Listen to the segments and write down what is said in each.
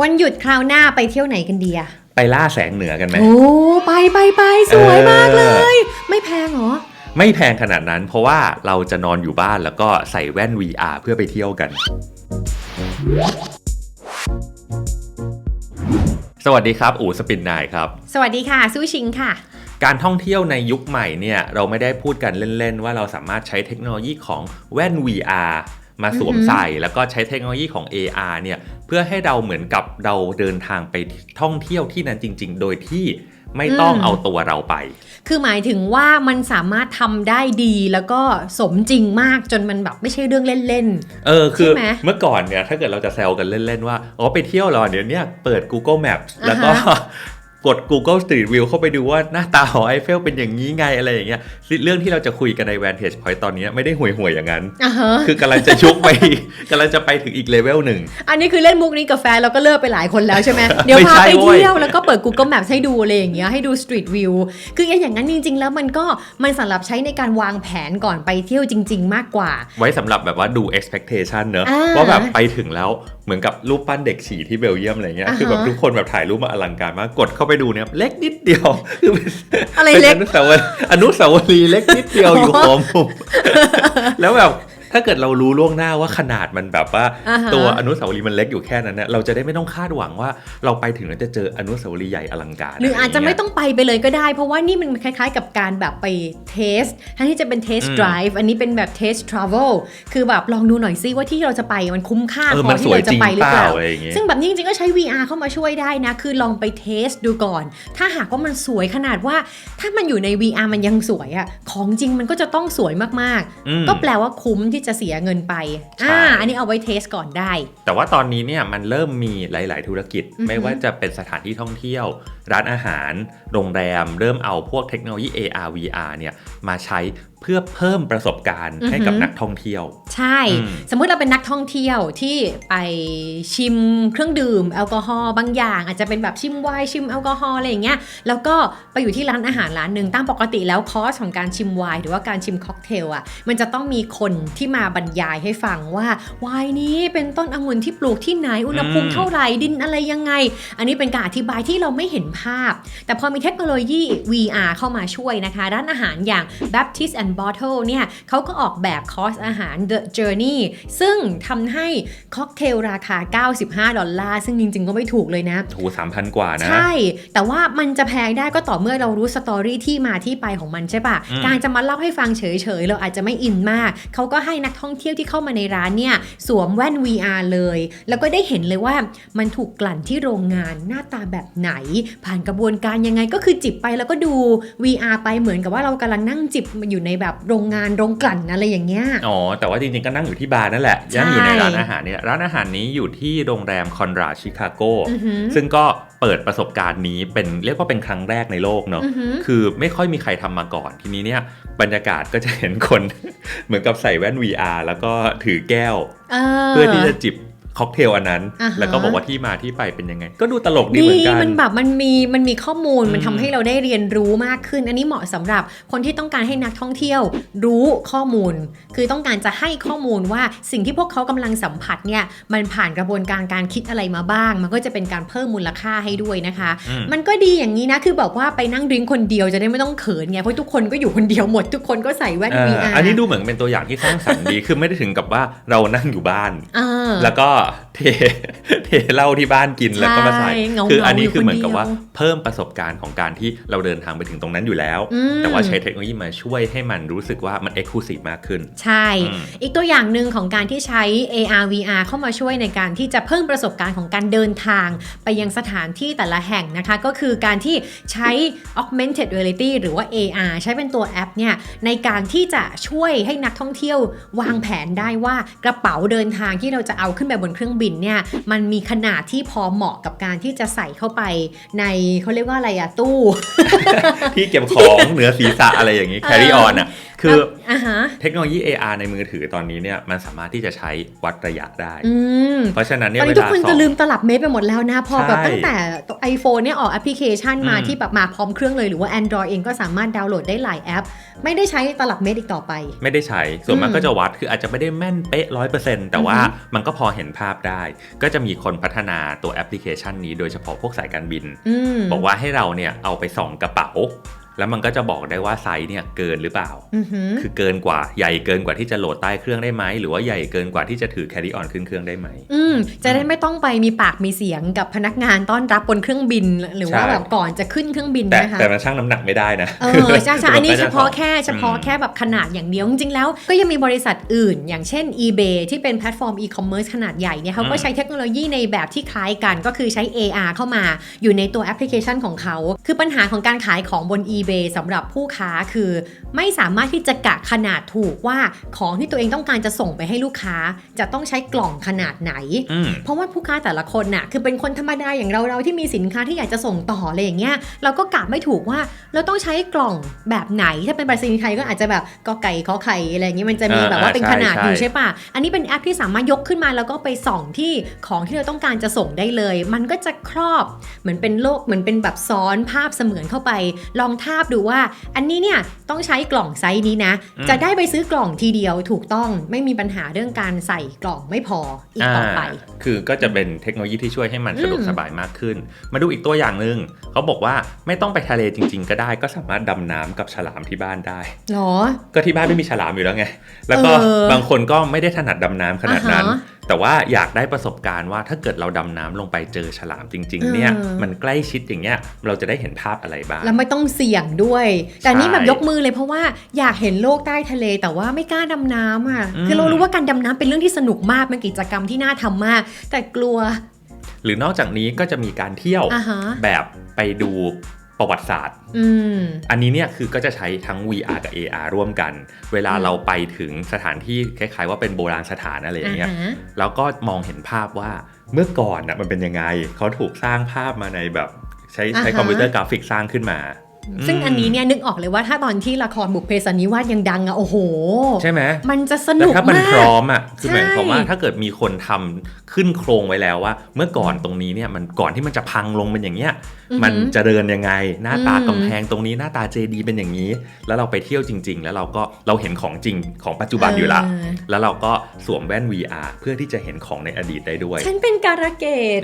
วันหยุดคราวหน้าไปเที่ยวไหนกันดีอะไปล่าแสงเหนือกันไหม โอ้ไปไปไปสวยมากเลยเอไม่แพงเหรอ ไม่แพงขนาดนั้น เพราะว่าเราจะนอนอยู่บ้านแล้วก็ใส่แว่น VR เพื่อไปเที่ยวกัน สวัสดีครับอู๋สปินนายครับ สวัสดีค่ะสู้ชิงค่ะ การท่องเที่ยวในยุคใหม่เนี่ยเราไม่ได้พูดกันเล่น ๆ ว่าเราสามารถใช้เทคโนโลยีของแว่น VR มาสวมอือหือใส่แล้วก็ใช้เทคโนโลยีของ AR เนี่ยเพื่อให้เราเหมือนกับเราเดินทางไปท่องเที่ยวที่นั้นจริง ๆ โดยที่ไม่ต้องเอาตัวเราไป คือหมายถึงว่ามันสามารถทำได้ดีแล้วก็สมจริงมากจนมันแบบไม่ใช่เรื่องเล่นเออ คือใช่ไหมเมื่อก่อนเนี่ยถ้าเกิดเราจะแซวกันเล่นๆว่า อ๋อไปเที่ยวเหรอเดี๋ยวเนี้ยเปิด Google Maps แล้วก็ กด Google Street View เข้าไปดูว่าหน้าตาหอไอเฟลเป็นอย่างนี้ไงอะไรอย่างเงี้ยเรื่องที่เราจะคุยกันใน Vantage Point ตอนนี้ไม่ได้ห่วยๆอย่างนั้นๆอะฮะคือกำลังจะชุกไปกำลังจะไปถึงอีกเลเวลหนึ่ง อันนี้คือเล่นมุกนี้กับแฟนเราก็เลิกไปหลายคนแล้วใช่ไหมเดี๋ยวไม่พาใช่ไปเว้ยเที่ยวแล้วก็เปิด Google Maps ให้ดูอะไรอย่างเงี้ยให้ดู Street View คืออย่างนั้นจริง ๆ แล้วมันก็มันสำหรับใช้ในการวางแผนก่อนไปเที่ยวจริง ๆ มากกว่า ไว้สำหรับแบบว่าดู expectation เนอะอ่าว่าแบบไปถึงแล้วเหมือนกับรูปปั้นเด็กฉี่ที่เบลเยียมอะไรเงี้ยอ่าฮะคือแบบทุกคนแบบถ่ายรูปมาอลังการมากกดเข้าไปดูเนี่ยเล็กนิดเดียวคือเป็นอะไรเป็นเล็กอนุสาวรีย์อนุสาวรีย์เล็กนิดเดียวอยู่หัวมุมแล้วแบบ ถ้าเกิดเรารู้ล่วงหน้าว่าขนาดมันแบบว่า อ่าฮะ ตัวอนุสาวรีย์มันเล็กอยู่แค่นั้นเนี่ยเราจะได้ไม่ต้องคาดหวังว่าเราไปถึงแล้วจะเจออนุสาวรีย์ใหญ่อลังการหรืออาจจะไม่งเงี้ยต้องไปไปเลยก็ได้ เพราะว่านี่มันคล้ายๆกับการแบบไปเทสทั้งที่จะเป็นเทสอืมไดรฟ์อันนี้เป็นแบบเทสทราเวลคือแบบลองดูหน่อยซิว่าที่เราจะไปมันคุ้มค่าเออพมัอนสที่วยเราจจะริงไปหรือเปเปล่าล่า อะไรอย่างเงี้ย ซึ่งแบบนี้จริงๆ ก็ใช้ VR เข้ามาช่วยได้นะ คือลองไปเทสดูก่อน ถ้าหากว่ามันสวยขนาดว่า ถ้ามันอยู่ใน VR มันยังสวยอะของจริงมันก็จะต้องสวยมากอืม ๆ ก็แปลว่าคุ้มที่จะเสียเงินไปใช่อ่าอันนี้เอาไว้เทสก่อนได้ แต่ว่าตอนนี้เนี่ยมันเริ่มมีหลาย ๆ ธุรกิจอือฮึไม่ว่าจะเป็นสถานที่ท่องเที่ยว ร้านอาหาร โรงแรม เริ่มเอาพวกเทคโนโลยี AR VR เนี่ยมาใช้ เพื่อเพิ่มประสบการณ์ให้กับอือฮึนักท่องเที่ยว ใช่อืมสมมุติเราเป็นนักท่องเที่ยวที่ไปชิมเครื่องดื่มแอลกอฮอล์บางอย่าง อาจจะเป็นแบบชิมไวน์ชิมแอลกอฮอล์อะไรอย่างเงี้ยแล้วก็ไปอยู่ที่ร้านอาหารร้านหนึ่งตามปกติแล้วคอร์สของการชิมไวน์หรือว่าการชิมค็อกเทลอะมันจะต้องมีคนที่มาบรรยายให้ฟังว่าไวน์นี้เป็นต้นองุ่นที่ปลูกที่ไหนอุณหภูมิอืมเท่าไหร่ดินอะไรยังไง อันนี้เป็นการอธิบายที่เราไม่เห็นภาพ แต่พอมีเทคโนโลยี VR เข้ามาช่วยนะคะ ร้านอาหารอย่าง Baptist and Bottle เนี่ยเขาก็ออกแบบคอร์สอาหาร The Journey ซึ่งทำให้ค็อกเทลราคา 95 ดอลลาร์ ซึ่งจริง ๆ ก็ไม่ถูกเลยนะโหสามพันกว่านะ ใช่ แต่ว่ามันจะแพงได้ก็ต่อเมื่อเรารู้สตอรี่ที่มาที่ไปของมันใช่ปะอืมการจะมาเล่าให้ฟังเฉย ๆ เราอาจจะไม่อินมาก เขาก็ให้นักท่องเที่ยวที่เข้ามาในร้านเนี่ยสวมแว่น VR เลย แล้วก็ได้เห็นเลยว่ามันถูกกลั่นที่โรงงานหน้าตาแบบไหน ผ่านกระบวนการยังไงก็คือจิบไปแล้วก็ดู VR ไปเหมือนกับว่าเรากำลังนั่งจิบมันอยู่ในแบบโรงงานโรงกลั่นอะไรอย่างเงี้ยอ๋อแต่ว่าจริงๆก็นั่งอยู่ที่บาร์นั่นแหละใช่ยังอยู่ในร้านอาหารเนี่ยร้านอาหารนี้อยู่ที่โรงแรมคอนราชิคาโกอือหือซึ่งก็เปิดประสบการณ์นี้เป็นเรียกว่าเป็นครั้งแรกในโลกเนาะอือหือคือไม่ค่อยมีใครทำมาก่อนทีนี้เนี่ยบรรยากาศก็จะเห็นคน เหมือนกับใส่แว่น VR แล้วก็ถือแก้วเอเพื่อที่จะจิบ ค็อกเทลอันนั้น อ่าฮะ แล้วก็บอกว่าที่มาที่ไปเป็นยังไง ก็ดูตลกดีดีเหมือนกัน มันแบบมันมีมันมีข้อมูลอืมมันทำให้เราได้เรียนรู้มากขึ้น อันนี้เหมาะสำหรับคนที่ต้องการให้นักท่องเที่ยวรู้ข้อมูล คือต้องการจะให้ข้อมูลว่าสิ่งที่พวกเขากำลังสัมผัสเนี่ยมันผ่านกระบวนการการคิดอะไรมาบ้าง มันก็จะเป็นการเพิ่มมูลค่าให้ด้วยนะคะ อืม มันก็ดีอย่างนี้นะคือแบบว่าไปนั่งดริงก์คนเดียวจะได้ไม่ต้องเขินไงเพราะทุกคนก็อยู่คนเดียวหมด ทุกคนก็ใส่แว่น เอ่อ VR อันนี้ดูเหมือนเป็นตัวอย่างที่สร้างสรรค์ดี คือไม่ได้ถึงกับว่าเรานั่งอยู่บ้านอ่าแล้วก็เทเทเหล้าที่บ้านกินแล้วก็มาใส่ใช่เงาๆคืออันนี้อยู่คือเหมือนกับคนเดียวว่าเพิ่มประสบการณ์ของการที่เราเดินทางไปถึงตรงนั้นอยู่แล้วอืมแต่ว่าใช้เทคโนโลยีมาช่วยให้มันรู้สึกว่ามันเอ็กซ์คลูซีฟมากขึ้น ใช่อืมอีกตัวอย่างหนึ่งของการที่ใช้ AR VR เข้ามาช่วยในการที่จะเพิ่มประสบการณ์ของการเดินทาง ไปยังสถานที่แต่ละแห่งนะคะ ก็คือการที่ใช้ augmented reality หรือว่า AR ใช้เป็นตัวแอปเนี่ยในการที่จะช่วยให้นักท่องเที่ยววางแผนได้ว่ากระเป๋าเดินทางที่เราจะเอาขึ้นไปบนเครื่องบินเนี่ยมันมีขนาดที่พอเหมาะกับการที่จะใส่เข้าไปในเขาเรียกว่าอะไรอะตู้ ที่เก็บของเหนือศีรษะอะไรอย่างนี้ carry on อะคืออ่าฮะเทคโนโลยี AR ในมือถือตอนนี้เนี่ยมันสามารถที่จะใช้วัดระยะได้อืมเพราะฉะนั้นเนี่ตยอนเวนี้ทุกลาคนสอจะบลืมตลับเมตรไปหมดแล้วนะ พอแบบใช่ตั้งแต่ iPhone เนี่ยออกแอปพลิเคชันมาอืมที่แบบมาพร้อมเครื่องเลยหรือว่า Android เองก็สามารถดาวน์โหลดได้หลายแอป ไม่ได้ใช้ตลับเมตรอีกต่อไป ไม่ได้ใช้ส่วนมากอืมก็จะวัดคืออาจจะไม่ได้แม่นเป๊ะร้อยเปอร์เซ็นต์แต่ว่าอือฮึมันก็พอเห็นภาพได้ ก็จะมีคนพัฒนาตัวแอปพลิเคชันนี้โดยเฉพาะพวกสายการบินอืมบอกว่าให้เราเนี่ยเอาไปส่องกระเป๋า แล้วมันก็จะบอกได้ว่าไซส์เนี่ยเกินหรือเปล่าอือหือคือเกินกว่าใหญ่เกินกว่าที่จะโหลดใต้เครื่องได้ไหม หรือว่าใหญ่เกินกว่าที่จะถือ carry on ขึ้นเครื่องได้ไหม อืมจะได้ไม่ต้องไปมีปากมีเสียงกับพนักงานต้อนรับบนเครื่องบิน หรือว่าใช่แบบก่อนจะขึ้นเครื่องบินแต่นะคะ แต่มันชั่งน้ำหนักไม่ได้นะ เออใช่ใช่อันนี้มัก็เฉจะพาะสองแค่เฉพาะอืมแค่แบบขนาดอย่างเดียว จริงๆแล้วก็ยังมีบริษัทอื่น อย่างเช่น eBay ที่เป็นแพลตฟอร์มอีคอมเมิร์ซขนาดใหญ่เนี่ยเขาก็อืมใช้เทคโนโลยีในแบบที่คล้ายกัน ก็คือใช้ AR เข้ามาอยู่ในตัวแอปพลิเคชันของเขา คือปัญหาของการขายของบน eBay สำหรับผู้ค้าคือ ไม่สามารถที่จะกะขนาดถูกว่าของที่ตัวเองต้องการจะส่งไปให้ลูกค้า จะต้องใช้กล่องขนาดไหนอืมเพราะว่าผู้ค้าแต่ละคนน่ะคือเป็นคนธรรมดาอย่างเราเราที่มีสินค้าที่อยากจะส่งต่ออะไรอย่างเงี้ยเราก็กะไม่ถูกว่าเราต้องใช้กล่องแบบไหนถ้าเป็นบริษัทไทยก็อาจจะแบบกอไก่ขอไข่อะไรอย่างเงี้ยมันจะมีอ่าแบบว่าเป็นใช่ขนาดอยู่ใช่ใช่ปะอันนี้เป็นแอปที่สามารถยกขึ้นมาแล้วก็ไปส่องที่ของที่เราต้องการจะส่งได้เลย มันก็จะครอบเหมือนเป็นโลกเหมือนเป็นแบบซ้อนภาพเสมือนเข้าไปลองทาบดูว่า อันนี้เนี่ยต้องใช้กล่องไซส์นี้นะอืมจะได้ไปซื้อกล่องทีเดียวถูกต้องไม่มีปัญหาเรื่องการใส่กล่องไม่พออีกต่อไปาคือก็จะเป็นเทคโนโลยีที่ช่วยให้มันสะดวกอืมสบายมากขึ้น มาดูอีกตัวอย่างหนึ่งเขาบอกว่าไม่ต้องไปทะเลจริง ๆ ก็ได้ ก็สามารถดำน้ำกับฉลามที่บ้านได้หรอ ก็ที่บ้านไม่มีฉลามอยู่แล้วไง แล้วก็เออบางคนก็ไม่ได้ถนัดดำน้ำขนาดนั้นอ่าฮะ แต่ว่าอยากได้ประสบการณ์ว่าถ้าเกิดเราดำน้ำลงไปเจอฉลามจริง ๆ เนี่ย เออ มันใกล้ชิดอย่างเงี้ยเราจะได้เห็นภาพอะไรบ้าง แล้วไม่ต้องเสี่ยงด้วย แต่นี่ใช่แบบยกมือเลยเพราะว่าอยากเห็นโลกใต้ทะเลแต่ว่าไม่กล้าดำน้ำอะ อืม คือเรารู้ว่าการดำน้ำเป็นเรื่องที่สนุกมากเป็นกิจกรรมที่น่าทำมาก แต่กลัวหรือนอกจากนี้ก็จะมีการเที่ยว อ่าฮะ แบบไปดู ประวัติศาสตร์อืมอันนี้เนี่ยคือก็จะใช้ทั้ง VR กับ AR ร่วมกัน เวลาอืมเราไปถึงสถานที่คล้ายๆ ว่าเป็นโบราณสถานอะไรอย่างเงี้ยอ่าฮะแล้วก็มองเห็นภาพว่าเมื่อก่อนน่ะมันเป็นยังไง เขาถูกสร้างภาพมาในแบบใช้ใช้อ่าฮะคอมพิวเตอร์กราฟิกสร้างขึ้นมา ซึ่งอันนี้เนี่ยนึกออกเลยว่าถ้าตอนที่ละครบุพเพสันนิวาสยังดังอะโอ้โห ใช่ไหมมันจะสแล้วนุกถ้ามันมากพร้อมอะคือหมายความว่าใช่ถ้าเกิดมีคนทำขึ้นโครงไว้แล้วว่า เมื่อก่อนตรงนี้เนี่ยมันก่อนที่มันจะพังลงเป็นอย่างเงี้ยอือหือมันจะเดินยังไง หน้าตาอืมกำแพงตรงนี้หน้าตาเจดีเป็นอย่างนี้ แล้วเราไปเที่ยวจริง ๆ แล้วเราก็เราเห็นของจริงของปัจจุบันอยู่ละเออแล้วเราก็สวมแว่น VR เพื่อที่จะเห็นของในอดีตได้ด้วย ฉันเป็นการะเกด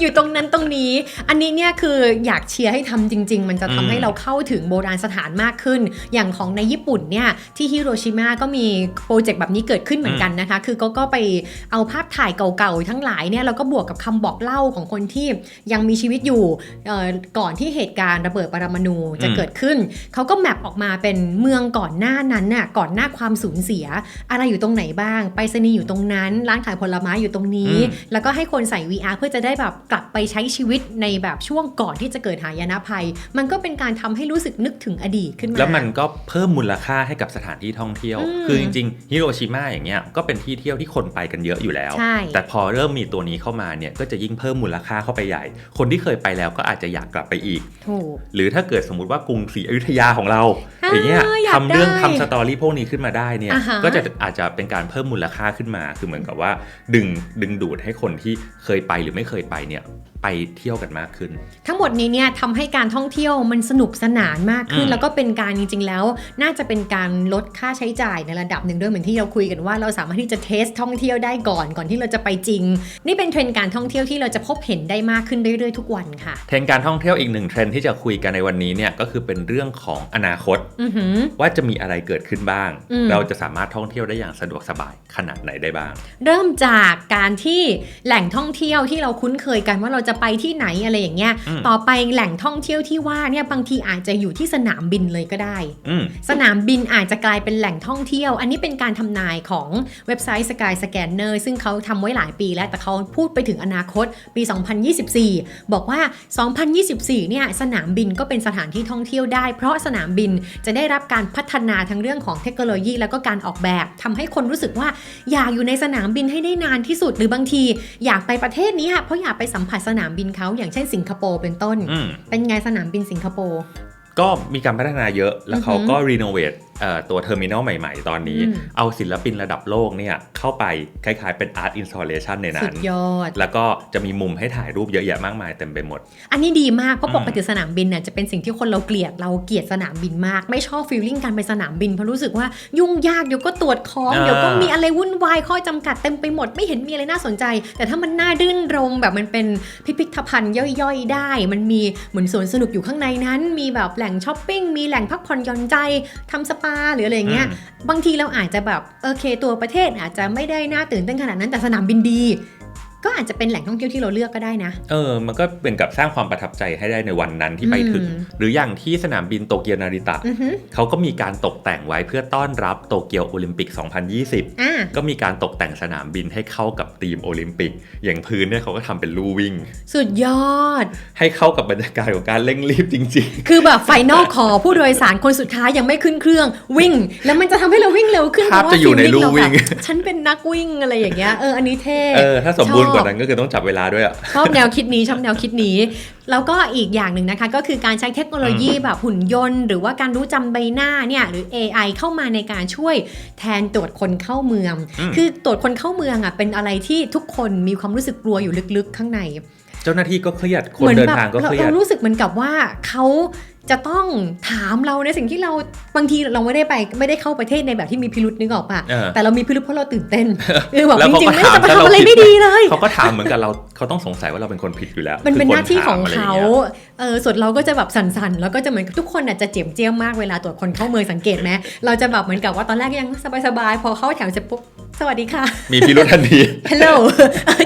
อยู่ตรงนั้นตรงนี้ อันนี้เนี่ยคืออยากเชียร์ให้ทำจริงๆมันจะทำให้อืมเราเข้าถึงโบราณสถานมากขึ้น อย่างของในญี่ปุ่นเนี่ยที่ฮิโรชิมาก็มีโปรเจกต์แบบนี้เกิดขึ้นเหมือนกันนะคะ คือก็ก็ไปเอาภาพถ่ายเก่าๆทั้งหลายเนี่ยแล้วก็บวกกับคำบอกเล่าของคนที่ยังมีชีวิตอยู่เอ่อก่อนที่เหตุการณ์ระเบิดปรมาณูจะอืมเกิดขึ้น เขาก็แมปออกมาเป็นเมืองก่อนหน้านั้นน่ะก่อนหน้าความสูญเสีย อะไรอยู่ตรงไหนบ้าง ไปรษณีย์อยู่ตรงนั้น ร้านขายผลไม้อยู่ตรงนี้อืมแล้วก็ให้คนใส่ VR เพื่อจะได้แบบกลับไปใช้ชีวิตในแบบช่วงก่อนที่จะเกิดหายนะภัยมันก็เป็นการทำให้รู้สึกนึกถึงอดีตขึ้นมาแล้วมันก็เพิ่มมูลค่าให้กับสถานที่ท่องเที่ยวอืมคือจริงๆฮิโรชิมาอย่างเงี้ยก็เป็นที่เที่ยวที่คนไปกันเยอะอยู่แล้วใช่แต่พอเริ่มมีตัวนี้เข้ามาเนี่ยก็จะยิ่งเพิ่มมูลค่าเข้าไปใหญ่ คนที่เคยไปแล้วก็อาจจะอยากกลับไปอีกถูกหรือถ้าเกิดสมมุติว่ากรุงศรีอยุธยาของเราอ่าอย่างเงี้ยอยากทำเรื่องได้ทำสตอรี่พวกนี้ขึ้นมาได้เนี่ยอ่าฮะก็จะอาจจะเป็นการเพิ่มมูลค่าขึ้นมา คือเหมือนกับว่า ดึงดึงดูดให้คนที่เคยไปหรือไม่เคยไปเนี่ย ไปเที่ยวกันมากขึ้น ทั้งหมดนี้เนี่ยทำให้การท่องเที่ยวมันสนุกสนานมากขึ้นอืมแล้วก็เป็นการจริงๆแล้ว น่าจะเป็นการลดค่าใช้จ่ายในระดับหนึ่งด้วยเหมือนที่เราคุยกันว่าเราสามารถที่จะเทสท่องเที่ยวได้ก่อนก่อนที่เราจะไปจริง นี่เป็นเทรนด์การท่องเที่ยวที่เราจะพบเห็นได้มากขึ้นเรื่อยๆทุกวันค่ะ เทรนด์การท่องเที่ยวอีกหนึ่งเทรนด์ที่จะคุยกันในวันนี้เนี่ยก็คือเป็นเรื่องของอนาคตอือหือว่าจะมีอะไรเกิดขึ้นบ้างอืมเราจะสามารถท่องเที่ยวได้อย่างสะดวกสบายขนาดไหนได้บ้าง เริ่มจากการที่แหล่งท่องเที่ยวที่เราคุ้นเคยกันว่าเราจะไปที่ไหนอะไรอย่างเงี้ยอืมต่อไปแหล่งท่องเที่ยวที่ว่าเนี่ยบางทีอาจจะอยู่ที่สนามบินเลยก็ได้อืมสนามบินอาจจะกลายเป็นแหล่งท่องเที่ยว อันนี้เป็นการทำนายของเว็บไซต์ Sky Scanner ซึ่งเขาทำไว้หลายปีแล้วแต่เขาพูดไปถึงอนาคตปี 2024 บอกว่า 2024 เนี่ยสนามบินก็เป็นสถานที่ท่องเที่ยวได้ เพราะสนามบินจะได้รับการพัฒนาทั้งเรื่องของเทคโนโลยี แล้วก็การออกแบบทำให้คนรู้สึกว่าอยากอยู่ในสนามบินให้ได้นานที่สุดหรือบางที อยากไปประเทศนี้ค่ะเพราะอยากไปสัมผัสสนามบินเขาอย่างเช่นสิงคโปร์เป็นต้น อืมเป็นไงสนามบินสิงคโปร์ ก็มีการพัฒนาเยอะแล้วเขาก็รีโนเวทเอ่อ ตัวเทอร์มินอลใหม่ๆ ตอนนี้อืมเอาศิลปินระดับโลกเนี่ยเข้าไปคล้ายๆเป็นอาร์ตอินสต l เลชันในสุนั้นดยอด แล้วก็จะมีมุมให้ถ่ายรูปเยอะแยะมากมายเต็มไปหมด อันนี้ดีมาก เพราะอืมปกติสนามบินเนี่ยจะเป็นสิ่งที่คนเราเกลียดเราเกลียดสนามบินมาก ไม่ชอบฟีลลิ่งการไปสนามบินเพราะรู้สึกว่ายุ่งยากเดี๋ยวก็ตรวจของอ่าเดี๋ยวก็มีอะไรวุ่นวายข้อจำกัดเต็มไปหมด ไม่เห็นมีอะไรน่าสนใจ แต่ถ้ามันน่ารื่นรมแบบมันเป็นพิพิธภัณฑ์ย่อยๆ ได้ มันมีเหมือนสวนสนุกอยู่ข้างในนั้น มีแบบแหล่งช้อปปิ้งมีแหล่งพักผ่อนหย่อนใจทำสปาหรืออะไรอย่างเงี้ยบางทีเราอาจจะแบบโอเค ตัวประเทศอาจจะไม่ได้น่าตื่นเต้นขนาดนั้นแต่สนามบินดี ก็อาจจะเป็นแหล่งท่องเที่ยวที่เราเลือกก็ได้นะ เออ มันก็เป็นกับสร้างความประทับใจให้ได้ในวันนั้นที่ไปถึงอืมหรืออย่างที่สนามบินโตเกียวนาริตะอือฮึเขาก็มีการตกแต่งไว้เพื่อต้อนรับโตเกียวโอลิมปิก 2020อ่าก็มีการตกแต่งสนามบินให้เข้ากับธีมโอลิมปิก อย่างพื้นเนี่ยเขาก็ทำเป็นลู่วิ่ง สุดยอด ให้เข้ากับบรรยากาศของการเร่งรีบจริงคือแบบไฟนอลคอผู้โดยสารคนสุดท้ายยังไม่ขึ้นเครื่องวิ่ง แล้วมันจะทำให้เราวิ่งเร็วขึ้นภาพเพราจะอยู่ใน feeling ลู่เราแบบวิ่งฉันเป็นนักวิ่งอะไรอย่างเงี้ย เออ อันนี้เท่ๆเออ ถ้าสมบูรณ์กว่าชอบนั้นก็คือต้องจับเวลาด้วยอะชอบแนวคิดนี้ชอบแนวคิดนี้ แล้วก็อีกอย่างหนึ่งนะคะ ก็คือการใช้เทคโนโลยีแบบหุ่นยนต์ หรือว่าการรู้จำใบหน้าเนี่ยหรือ AI เข้ามาในการช่วยแทนตรวจคนเข้าเมืองอืมคือตรวจคนเข้าเมืองอะเป็นอะไรที่ทุกคนมีความรู้สึกกลัวอยู่ลึกๆ ข้างใน เจ้าหน้าที่ก็เครียดคนเหมืนเดินแบบทางก็เราเครียเราดรู้สึกเหมือนกับว่าเขา จะต้องถามเราในสิ่งที่เราบางทีเราไม่ได้ไปไม่ได้เข้าประเทศในแบบที่มีพิรุษนึกออกปะเออแต่เรามีพิรุษเพราะเราตื่นเต้นคือแบบแล้วจเขาริงก็ๆไม่ได้จะมาถามทำอะไรถ้าเราผิดไม่ดีเลยเขาก็ถามเหมือนกันเราเขาต้องสงสัยว่าเราเป็นคนผิดอยู่แล้ว มันเป็นคือหน้าที่ของคถมะไรเขาย่ยเออส่วนเราก็จะแบบสั่นๆ แล้วก็จะเหมือนทุกคนอะจะเจียมเจียมมากเวลาตรวจคนเข้าเมืองสังเกตไหมเราจะแบบเหมือนกับว่าตอนแรกยังสบายๆพอเข้าแถวเสร็จปุ๊บสวัสดีค่ะ มีพิรุธทันทีฮัลโหล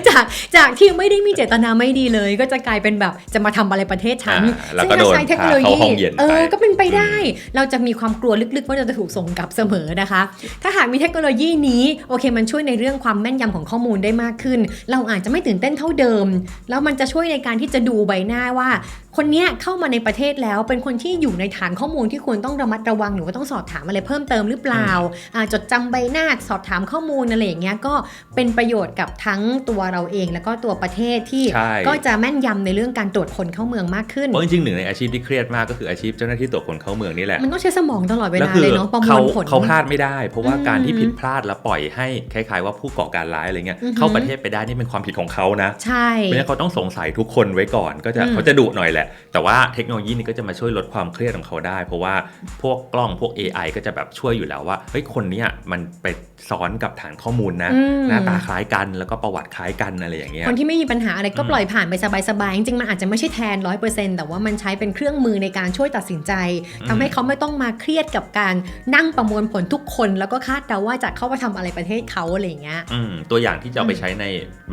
จากจากที่ไม่ได้มีเจตนาไม่ดีเลย ก็จะกลายเป็นแบบจะมาทำอะไรประเทศฉันอ่าแล้วก็ซึ่งโดนถ้าใช้เทคโนโลพาเข้ายีห้องเย็นไปเออก็เป็นไปได้ เราจะมีความกลัวลึกๆ ว่าเราจะถูกส่งกลับเสมอนะคะ ถ้าหากมีเทคโนโลยีนี้โอเค มันช่วยในเรื่องความแม่นยำของข้อมูลได้มากขึ้น เราอาจจะไม่ตื่นเต้นเท่าเดิม แล้วมันจะช่วยในการที่จะดูใบหน้าว่าคนเนี้ยเข้ามาในประเทศแล้วเป็นคนที่อยู่ในฐานข้อมูลที่ควรต้องระมัดระวังหรือว่าต้องสอบถามอะไรเพิ่มเติมหรือเปล่าอ่าจดจำใบหน้าสอบถามข้อมูลอะไรอย่างเงี้ยก็เป็นประโยชน์กับทั้งตัวเราเอง แล้วก็ตัวประเทศที่ใช่ก็จะแม่นยำในเรื่องการตรวจคนเข้าเมืองมากขึ้นเพราะจริงๆหนึ่งในอาชีพที่เครียดมากก็คืออาชีพเจ้าหน้าที่ตรวจคนเข้าเมืองนี่แหละมันต้องใช้สมองตลอดเวแล้วลาคืเลยเนาะประมเขาวลผลเขาพลาดไม่ได้ เพราะว่าอืมการที่ผิดพลาดแล้วปล่อยให้คล้ายๆ ว่าผู้ก่อการร้ายอะไรเงี้ยอือหือเข้าประเทศไปได้นี่เป็นความผิดของเขานะใช่เพราะฉะนั้นเขาต้องสงสัยทุกคนไว้ก่อนก็จะอืมเขาจะดุหน่อยแหละแต่ว่าเทคโนโลยีนี้ก็จะมาช่วยลดความเครียดของเขาได้ เพราะว่าพวกกล้องพวก AI ก็จะแบบช่วยอยู่แล้วว่าเฮ้ยคนเนี้ยมันไปซ้อนกับฐานข้อมูลนะอืมหน้าตาคล้ายกันแล้วก็ประวัติคล้ายกันอะไรอย่างเงี้ยคนที่ไม่มีปัญหาอะไรก็อืมปล่อยผ่านไปสบายๆจริงๆมันอาจจะไม่ใช่แทน100%แต่ว่ามันใช้เป็นเครื่องมือในการช่วยตัดสินใจทำให้เขาไม่ต้องมาเครียดกับการนั่งประมวลผลทุกคน แล้วก็คาดเดาว่าจะเข้ามาทำอะไรประเทศเขาอะไรอย่างเงี้ยอืมตัวอย่างที่จะเอาไปใช้ใน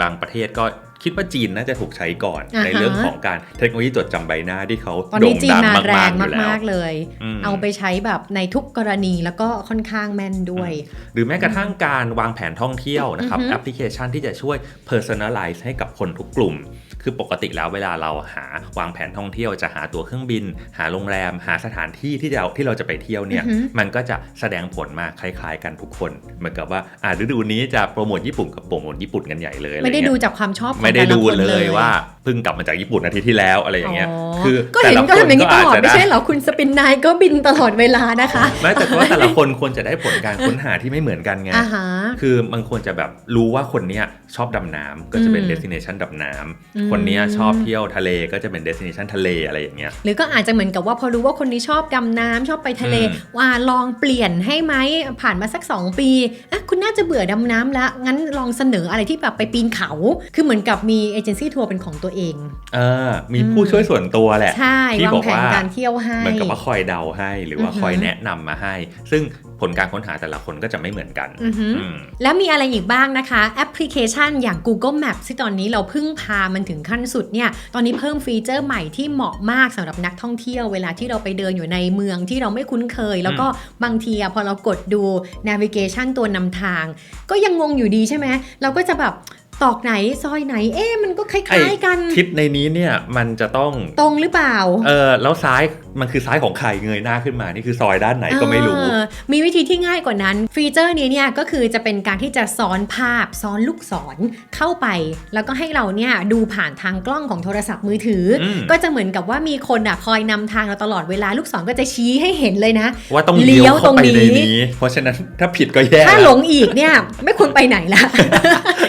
บางประเทศก็ คิดว่าจีนน่าจะถูกใช้ก่อนอ่าฮะในเรื่องของการเทคโนโลยีจดจำใบหน้าที่เขาตอนโด่นี้งจีนดังมาแรมากงๆอยู่แล้วมากๆเลยมเอาไปใช้แบบในทุกกรณีแล้วก็ค่อนข้างแม่นด้วย หรือแม้กระทั่งการวางแผนท่องเที่ยวนะครับอือฮึแอปพลิเคชันที่จะช่วย personalize ให้กับคนทุกกลุ่ม คือปกติแล้วเวลาเราหาวางแผนท่องเที่ยวจะหาตั๋วเครื่องบิน หาโรงแรม หาสถานที่ที่เราที่เราจะไปเที่ยวเนี่ยอือฮึมันก็จะแสดงผลมาคล้าย ๆ กันทุกคนเหมือนกับว่าอ่าฤดูนี้จะโปรโมทญี่ปุ่นกับโปรโมทญี่ปุ่นกันใหญ่เลยอะรไม่ได้เงี้ยดูจากความชอบของไม่ได้แต่ละดูคนเลยว่าเพิ่งกลับมาจากญี่ปุ่นอาทิตย์ที่แล้วอะไรอย่างเงี้ยคือก็เห็นแต่ละก็ทำอย่างนี้ตลอดคนก็อาจจะไม่ใช่ได้เหรอคุณสปินนายก็บินตลอดเวลานะคะไม่แต่ว่าแต่ละคนควรจะได้ผลการค้นหาที่ไม่เหมือนกันไงอ่าฮะคือมันควรจะแบบรู้ว่าคนเนี้ยชอบดำน้ำก็จะเป็นอืมเดสติเนชันดำน้ำอืมคนเนี้ยชอบเที่ยวทะเลก็จะเป็นเดสติเนชันทะเลอะไรอย่างเงี้ย หรือก็อาจจะเหมือนกับว่าพอรู้ว่าคนนี้ชอบดำน้ำชอบไปทะเลอืมว่าลองเปลี่ยนให้ไหมผ่านมาสัก 2 ปีอะคุณน่าจะเบื่อดำน้ำแล้ว งั้นลองเสนออะไรที่แบบไปปีนเขา คือเหมือนกับมีเอเจนซี่ทัวร์เป็นของตัวเองเออมีผู้ช่วยส่วนตัวแหละใช่ที่วาบงอกแผนว่าการเที่ยวให้เหมือนกับว่าคอยเดาให้หรือว่าอือฮึคอยแนะนำมาให้ ซึ่ง ผลการค้นหาแต่ละคนก็จะไม่เหมือนกันอือหืออืมแล้วมีอะไรอีกบ้างนะคะ แอปพลิเคชันอย่าง Google Map ที่ตอนนี้เราเพึ่งพามันถึงขั้นสุดเนี่ยตอนนี้เพิ่มฟีเจอร์ใหม่ที่เหมาะมากสำหรับนักท่องเที่ยวเวลาที่เราไปเดินอยู่ในเมืองที่เราไม่คุ้นเคย แล้วก็บางทีอะพอเรากดดู navigation ตัวนำทาง ก็ยังงงอยู่ดีใช่ไหมเราก็จะแบบตอกไหนซอยไหน เอ๊ะมันก็คไอ้ล้ายๆกัน ทิศในนี้เนี่ยมันจะต้องตรงหรือเปล่า เออแล้วซ้าย มันคือซ้ายของใครเงยหน้าขึ้นมา นี่คือซอยด้านไหนก็ไม่รู้เออมีวิธีที่ง่ายกว่านั้น ฟีเจอร์นี้เนี่ยก็คือจะเป็นการที่จะซ้อนภาพซ้อนลูกศรเข้าไป แล้วก็ให้เราเนี่ยดูผ่านทางกล้องของโทรศัพท์มือถืออมก็จะเหมือนกับว่ามีคนอะคอยนำทางเราตลอดเวลาลูกศรก็จะชี้ให้เห็นเลยนะ ว่าต้องเลี้เลี้ยยววเข้าไปตรงในนี้นี้ เพราะฉะนั้นถ้าผิดก็แย่ถ้าแล้วหลงอีกเนี่ยไม่ควรไปไหนละ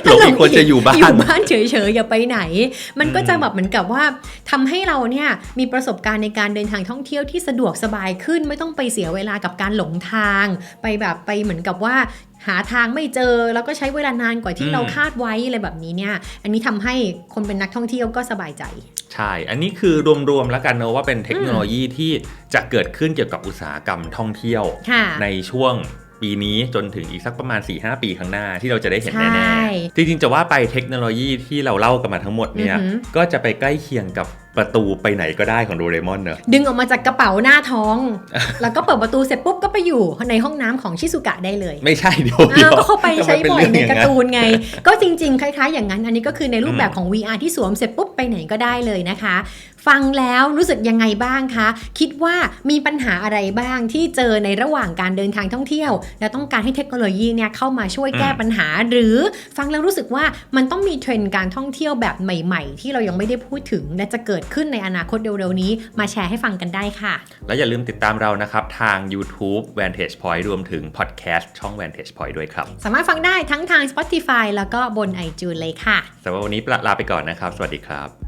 หลงอีกควรจะอยู่บ้านอยู่บ้านเฉยๆอย่าไปไหน มันก็จะแบบเหมือนกับว่าทำให้เราเนี่ยมีประสบการณ์ในการเดินทางท่องเที่ยวที่สะดวกสบายขึ้น ไม่ต้องไปเสียเวลากับการหลงทาง ไปแบบไปเหมือนกับว่าหาทางไม่เจอแล้วก็ใช้เวลานานกว่าที่อืมเราคาดไว้อะไรแบบนี้เนี่ย อันนี้ทำให้คนเป็นนักท่องเที่ยวก็สบายใจ ใช่ อันนี้คือรวมๆแล้วกันเนอะว่าเป็นเทคโนโลยีที่จะเกิดขึ้นเกี่ยวกับอุตสาหกรรมท่องเที่ยวค่ะในช่วงปีนี้จนถึงอีกสักประมาณ 4-5 ปีข้างหน้าที่เราจะได้เห็นใช่แน่ๆจริงๆจะว่าไปเทคโนโลยีที่เราเล่ากันมาทั้งหมดเนี่ยอือหือก็จะไปใกล้เคียงกับ ประตูไปไหนก็ได้ของโดเรมอนเนอะดึงออกมาจากกระเป๋าหน้าท้อง แล้วก็เปิดประตูเสร็จปุ๊บก็ไปอยู่ในห้องน้ำของชิซุกะได้เลย ไม่ใช่เดี๋ยวอ้าเดี๋ยววก็เข้าไปใช้ทำมบ่อยเป็ในเงการ์นั้นตูนไง ก็จริงๆ คล้ายๆ อย่างนั้น อันนี้ก็คือในรูปแบบของ VR ที่สวมเสร็จปุ๊บไปไหนก็ได้เลยนะคะ ฟังแล้วรู้สึกยังไงบ้างคะ คิดว่ามีปัญหาอะไรบ้างที่เจอในระหว่างการเดินทางท่องเที่ยว และต้องการให้เทคโนโลยีเนี่ยเข้ามาช่วยแก้ปัญหา หรือฟังแล้วรู้สึกว่ามันต้องมีเทรนด์การท่องเที่ยวแบบใหม่ ๆ ที่เรายังไม่ได้พูดถึง และจะเกิดขึ้นในอนาคตเร็วๆนี้ มาแชร์ให้ฟังกันได้ค่ะ แล้วอย่าลืมติดตามเรานะครับทาง YouTube Vantage Point รวมถึง Podcast ช่อง Vantage Point ด้วยครับ สามารถฟังได้ทั้งทาง Spotify แล้วก็บน iTunes เลยค่ะสำหรับวันนี้ลาไปก่อนนะครับ สวัสดีครับ